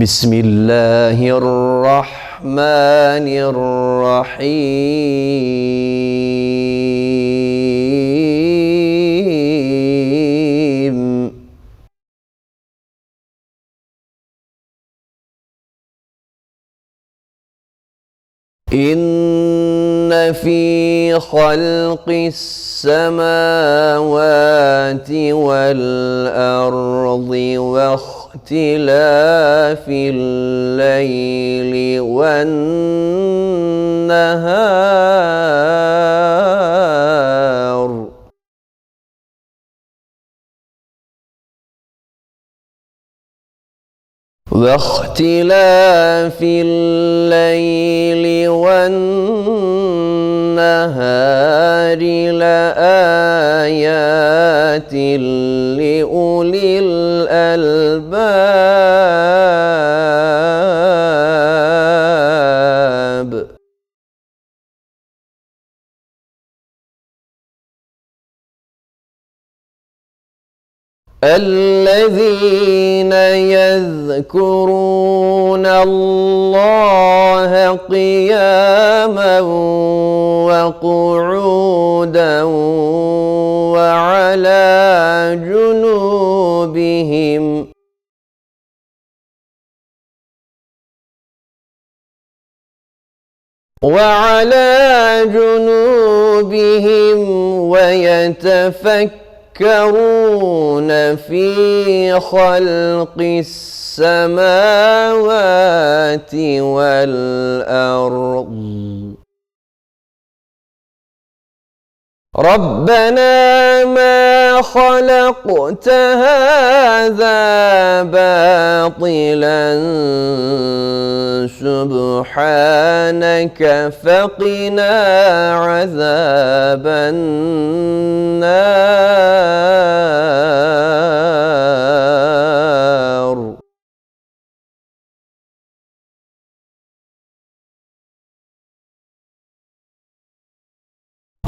بسم الله الرحمن الرحيم. إن في خلق السماوات والأرض واختلاف الليل والنهار. واختلاف الليل والنهار لآيات لأولي الذين يذكرون الله قياما وقعودا وعلى جنوبهم وعلى جنوبهم ويتفكرون في خلق السماوات والأرض. ربنا ما خلقت هذا باطلا سبحانك فقنا عذاب النار.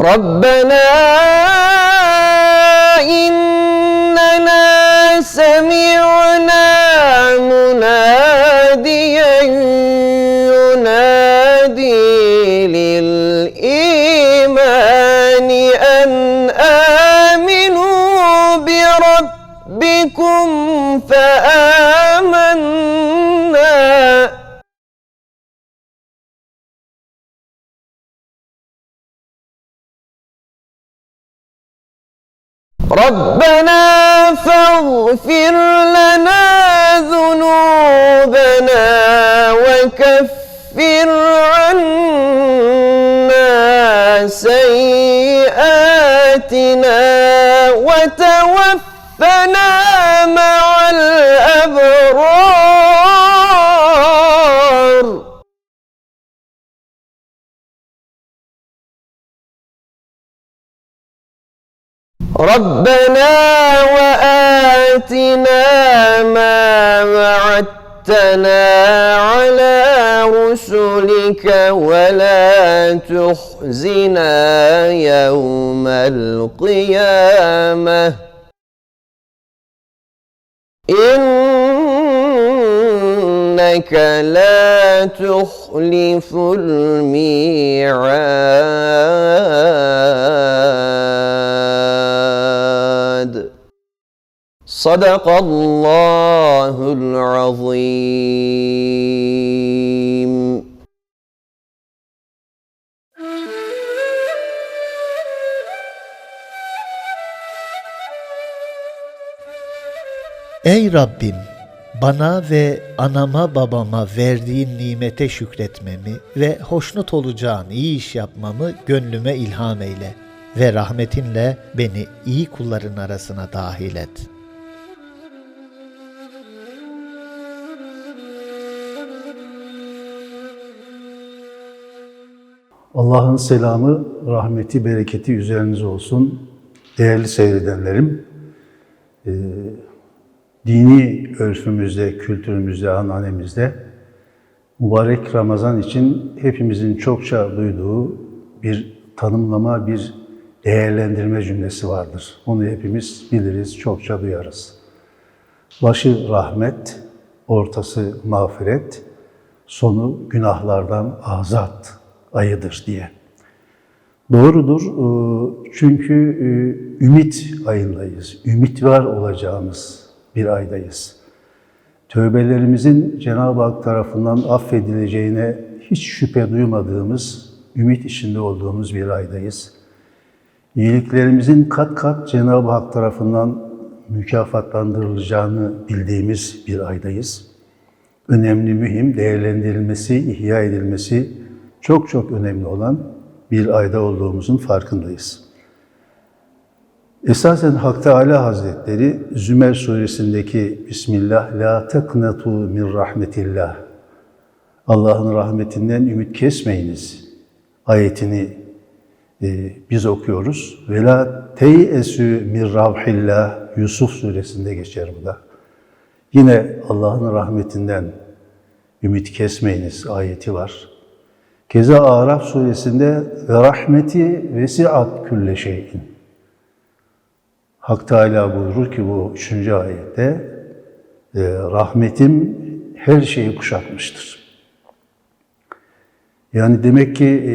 ربنا ربنا فاغفر لنا ذنوبنا وكفر عنا سيئاتنا ربنا وآتنا ما وعدتنا على رسلك ولا تخزنا يوم القيامة. إنك لا تخلف الميعاد. Sadakallahul azim. Ey Rabbim! Bana ve anama babama verdiğin nimete şükretmemi ve hoşnut olacağın iyi iş yapmamı gönlüme ilham eyle ve rahmetinle beni iyi kulların arasına dahil et.'' Allah'ın selamı, rahmeti, bereketi üzerinize olsun. Değerli seyredenlerim, e, dini örfümüzde, kültürümüzde, ananemizde mübarek Ramazan için hepimizin çokça duyduğu bir tanımlama, bir değerlendirme cümlesi vardır. Onu hepimiz biliriz, çokça duyarız. Başı rahmet, ortası mağfiret, sonu günahlardan azat ayıdır diye. Doğrudur e, çünkü e, ümit ayındayız. Ümit var olacağımız bir aydayız. Tövbelerimizin Cenab-ı Hak tarafından affedileceğine hiç şüphe duymadığımız, ümit içinde olduğumuz bir aydayız. İyiliklerimizin kat kat Cenab-ı Hak tarafından mükafatlandırılacağını bildiğimiz bir aydayız. Önemli, mühim, değerlendirilmesi, ihya edilmesi çok çok önemli olan bir ayda olduğumuzun farkındayız. Esasen Hak Teala Hazretleri Zümer suresindeki Bismillah la teknetu min rahmetillah Allah'ın rahmetinden ümit kesmeyiniz ayetini e, biz okuyoruz. Ve la teyesü min ravhillah Yusuf suresinde geçer bu da. Yine Allah'ın rahmetinden ümit kesmeyiniz ayeti var. Keza Araf suresinde ve rahmeti vesiat külle şeyin. Hak Teala buyurur ki bu üçüncü ayette e, rahmetim her şeyi kuşatmıştır. Yani demek ki e,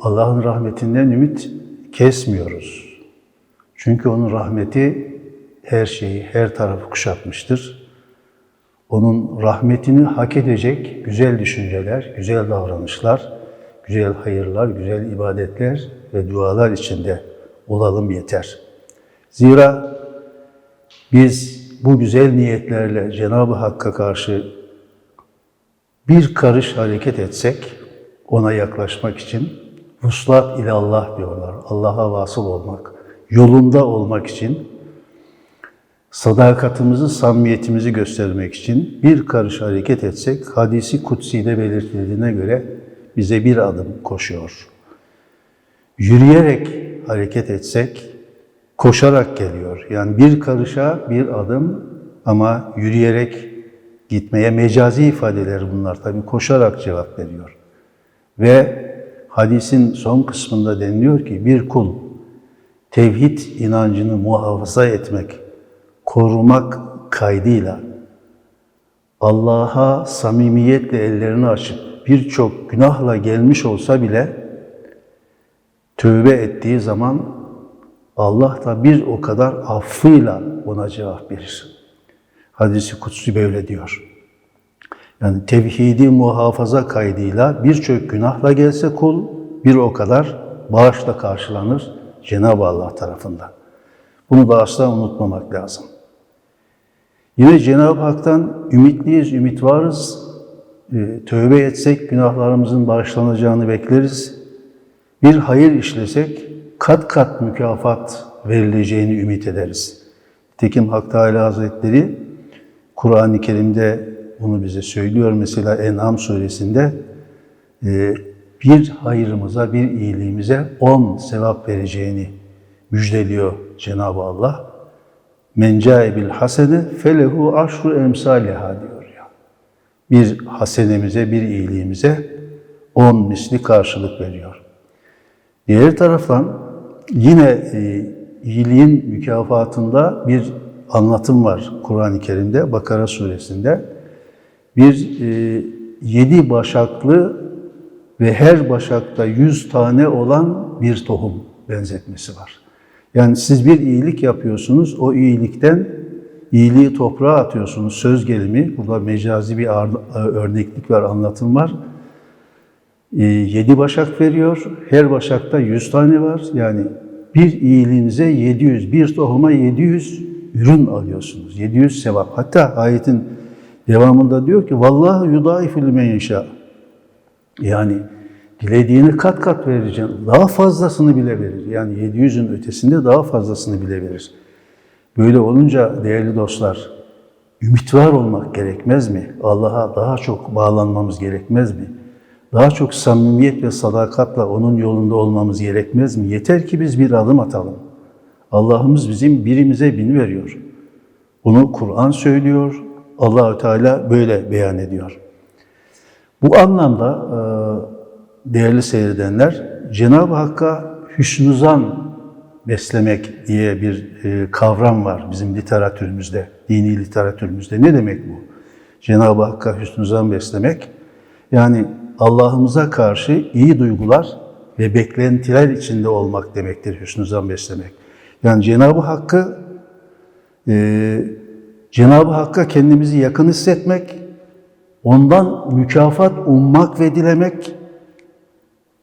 Allah'ın rahmetinden ümit kesmiyoruz. Çünkü onun rahmeti her şeyi, her tarafı kuşatmıştır. Onun rahmetini hak edecek güzel düşünceler, güzel davranışlar, güzel hayırlar, güzel ibadetler ve dualar içinde olalım yeter. Zira biz bu güzel niyetlerle Cenab-ı Hakk'a karşı bir karış hareket etsek, ona yaklaşmak için vuslat ile Allah diyorlar. Allah'a vasıl olmak, yolunda olmak için, sadakatimizi, samimiyetimizi göstermek için bir karış hareket etsek, hadisi kutsi'de belirtildiğine göre bize bir adım koşuyor. Yürüyerek hareket etsek, koşarak geliyor. Yani bir karışa bir adım ama yürüyerek gitmeye mecazi ifadeler bunlar tabii koşarak cevap veriyor. Ve hadisin son kısmında deniliyor ki bir kul tevhid inancını muhafaza etmek, korumak kaydıyla Allah'a samimiyetle ellerini açıp birçok günahla gelmiş olsa bile tövbe ettiği zaman Allah da bir o kadar affıyla ona cevap verir. Hadisi kutsi böyle diyor. Yani tevhidi muhafaza kaydıyla birçok günahla gelse kul bir o kadar bağışla karşılanır Cenab-ı Allah tarafından. Bunu da asla unutmamak lazım. Yine Cenab-ı Hak'tan ümitliyiz, ümit varız. Ee, tövbe etsek günahlarımızın bağışlanacağını bekleriz. Bir hayır işlesek kat kat mükafat verileceğini ümit ederiz. Tekim Hak Teala Hazretleri Kur'an-ı Kerim'de bunu bize söylüyor. Mesela En'am suresinde e, bir hayırımıza, bir iyiliğimize on sevap vereceğini müjdeliyor Cenab-ı Allah. Men bil hasene felehu aşru emsaliha diyor. Bir hasenemize, bir iyiliğimize on misli karşılık veriyor. Diğer taraftan yine e, iyiliğin mükafatında bir anlatım var Kur'an-ı Kerim'de, Bakara suresinde. Bir e, yedi başaklı ve her başakta yüz tane olan bir tohum benzetmesi var. Yani siz bir iyilik yapıyorsunuz, o iyilikten iyiliği toprağa atıyorsunuz. Söz gelimi, burada mecazi bir örneklik var, anlatım var. E, yedi başak veriyor, her başakta yüz tane var. Yani bir iyiliğinize 700, bir tohuma 700 ürün alıyorsunuz. 700 sevap. Hatta ayetin devamında diyor ki Vallahu yudâifü limen yeşâ. Yani dilediğini kat kat vereceğim. Daha fazlasını bile verir. Yani 700'ün ötesinde daha fazlasını bile verir. Böyle olunca değerli dostlar, ümit var olmak gerekmez mi? Allah'a daha çok bağlanmamız gerekmez mi? Daha çok samimiyet ve sadakatla onun yolunda olmamız gerekmez mi? Yeter ki biz bir adım atalım. Allah'ımız bizim birimize bin veriyor. Bunu Kur'an söylüyor. Allahü Teala böyle beyan ediyor. Bu anlamda değerli seyredenler Cenab-ı Hakk'a hüsnü zan beslemek diye bir e, kavram var bizim literatürümüzde, dini literatürümüzde. Ne demek bu? Cenab-ı Hakk'a hüsnü zan beslemek, yani Allah'ımıza karşı iyi duygular ve beklentiler içinde olmak demektir hüsnü zan beslemek. Yani Cenab-ı Hakk'ı e, Cenab-ı Hakk'a kendimizi yakın hissetmek, ondan mükafat ummak ve dilemek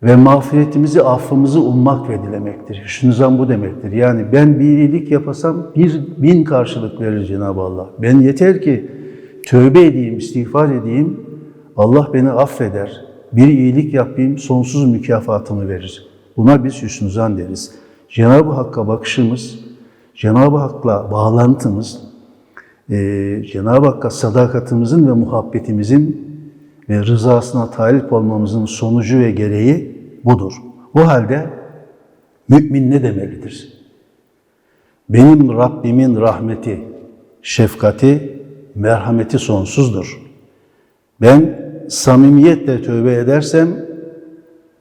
ve mağfiretimizi, affımızı ummak ve dilemektir. Zan bu demektir. Yani ben bir iyilik yapasam bir bin karşılık verir Cenab-ı Allah. Ben yeter ki tövbe edeyim, istiğfar edeyim, Allah beni affeder. Bir iyilik yapayım, sonsuz mükafatımı verir. Buna biz hüsnü zan deriz. Cenab-ı Hakk'a bakışımız, Cenab-ı Hak'la bağlantımız, Cenab-ı Hakk'a sadakatimizin ve muhabbetimizin rızasına talip olmamızın sonucu ve gereği budur. O halde mümin ne demelidir? Benim Rabbimin rahmeti, şefkati, merhameti sonsuzdur. Ben samimiyetle tövbe edersem,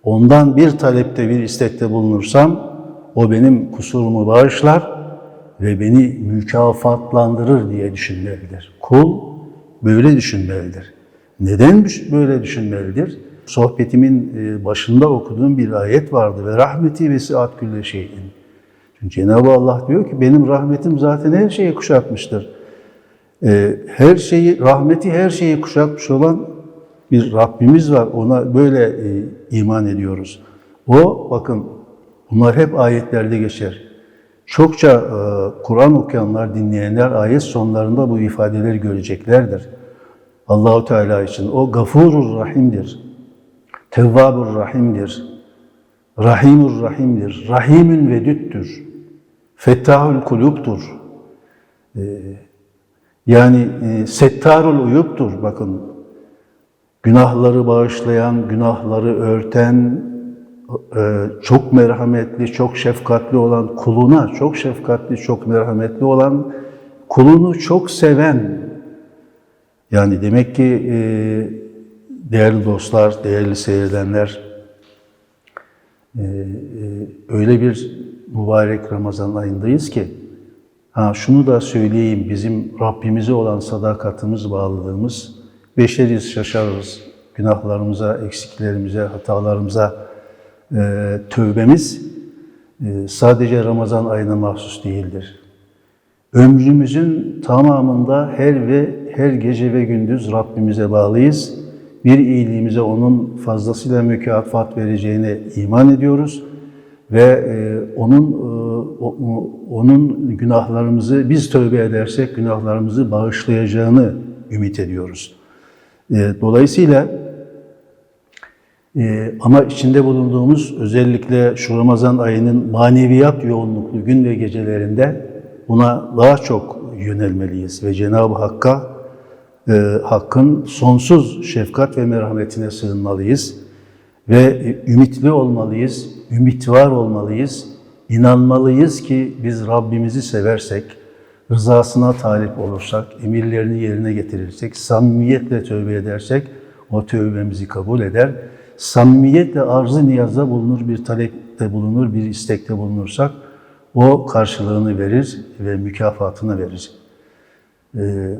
ondan bir talepte, bir istekte bulunursam, o benim kusurumu bağışlar ve beni mükafatlandırır diye düşünmelidir. Kul böyle düşünmelidir. Neden böyle düşünmelidir? Sohbetimin e, başında okuduğum bir ayet vardı ve rahmeti vesiat külle şeyin. Cenab-ı Allah diyor ki benim rahmetim zaten her şeyi kuşatmıştır. E, Her şeyi, rahmeti her şeyi kuşatmış olan bir Rabbimiz var. Ona böyle e, iman ediyoruz. O bakın bunlar hep ayetlerde geçer. Çokça Kur'an okuyanlar, dinleyenler ayet sonlarında bu ifadeleri göreceklerdir. Allahu Teala için o gafurur rahimdir. Tevvabur rahimdir. Rahimur rahimdir. Rahimün vedüttür. Fettahul kuluptur. Ee, yani e, settarul uyuptur. Bakın günahları bağışlayan, günahları örten, e, çok merhametli, çok şefkatli olan kuluna, çok şefkatli, çok merhametli olan kulunu çok seven, yani demek ki e, değerli dostlar, değerli seyredenler, e, e, öyle bir mübarek Ramazan ayındayız ki, ha şunu da söyleyeyim, bizim Rabbimize olan sadakatimiz, bağlılığımız, beşeriz, şaşarız, günahlarımıza, eksiklerimize, hatalarımıza e, tövbemiz e, sadece Ramazan ayına mahsus değildir. Ömrümüzün tamamında her ve her gece ve gündüz Rabbimize bağlıyız. Bir iyiliğimize onun fazlasıyla mükafat vereceğine iman ediyoruz ve e, onun e, onun günahlarımızı biz tövbe edersek günahlarımızı bağışlayacağını ümit ediyoruz. E, Dolayısıyla ama içinde bulunduğumuz özellikle şu Ramazan ayının maneviyat yoğunluklu gün ve gecelerinde buna daha çok yönelmeliyiz ve Cenab-ı Hakk'a Hakk'ın sonsuz şefkat ve merhametine sığınmalıyız ve ümitli olmalıyız, ümit var olmalıyız, inanmalıyız ki biz Rabbimizi seversek, rızasına talip olursak, emirlerini yerine getirirsek, samimiyetle tövbe edersek, o tövbemizi kabul eder. Samimiyetle arzı niyazda bulunur, bir talepte bulunur, bir istekte bulunursak, o karşılığını verir ve mükafatını verir. Ee,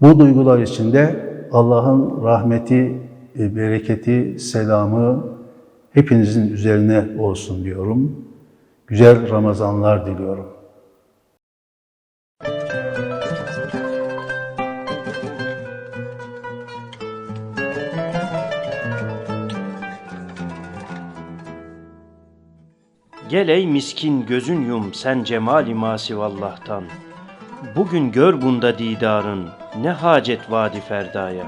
bu duygular içinde Allah'ın rahmeti, e, bereketi, selamı hepinizin üzerine olsun diyorum. Güzel Ramazanlar diliyorum. Gel ey miskin gözün yum sen cemali masivallah'tan. Bugün gör bunda didarın, ne hacet vadi ferdaya.